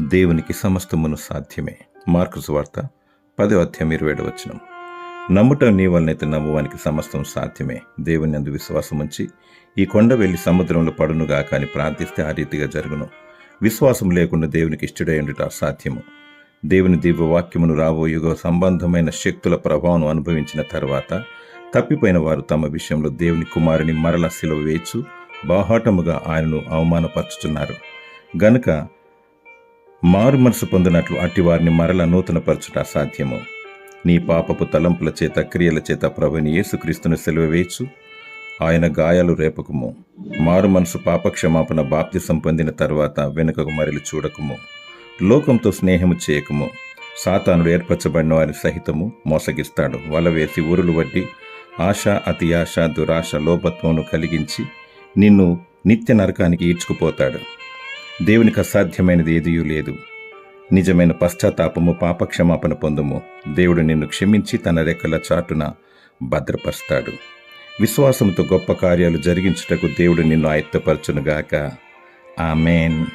దేవునికి సమస్తమును సాధ్యమే. మార్కు వార్త పదో అధ్యాయం ఇరవై ఏడు వచనం. నమ్ముట నీ వలనైతే నమ్మువానికి సమస్తం సాధ్యమే. దేవుని అందు విశ్వాసం ఉంచి ఈ కొండ వెళ్ళి సముద్రంలో పడునుగా కానీ ప్రార్థిస్తే ఆ రీతిగా జరుగును. విశ్వాసం లేకుండా దేవునికి ఇష్టడై ఉండుట అసాధ్యము. దేవుని దివ్య వాక్యమును రాబో యుగ సంబంధమైన శక్తుల ప్రభావం అనుభవించిన తర్వాత తప్పిపోయిన వారు తమ విషయంలో దేవుని కుమారుని మరల సిలువ వేచు బాహాటముగా ఆయనను అవమానపరుచుతున్నారు గనుక మారు మనసు పొందినట్లు అట్టి వారిని మరల నూతనపరచుట అసాధ్యము నీ పాపపు తలంపుల చేత క్రియల చేత ప్రభుని యేసుక్రీస్తును సెలవు ఆయన గాయాలు రేపకము. మారు మనసు పాపక్షమాపణ బాప్తిసం పొందిన తర్వాత వెనుకకు మరలి చూడకము. లోకంతో స్నేహము చేయకము. సాతానుడు ఏర్పరచబడిన వారి సహితము మోసగిస్తాడు. వల వేసి ఊరులు వడ్డి ఆశ అతి ఆశ దురాశ లోపత్వమును కలిగించి నిన్ను నిత్య నరకానికి ఈడ్చుకుపోతాడు. దేవునికి అసాధ్యమైనది ఏదియూ లేదు. నిజమైన పశ్చాత్తాపము పాపక్షమాపణ పొందుము. దేవుడు నిన్ను క్షమించి తన రెక్కల చాటున భద్రపరుస్తాడు. విశ్వాసంతో గొప్ప కార్యాలు జరిగించుటకు దేవుడు నిన్ను ఆయత్తపరచునుగాక. ఆమెన్.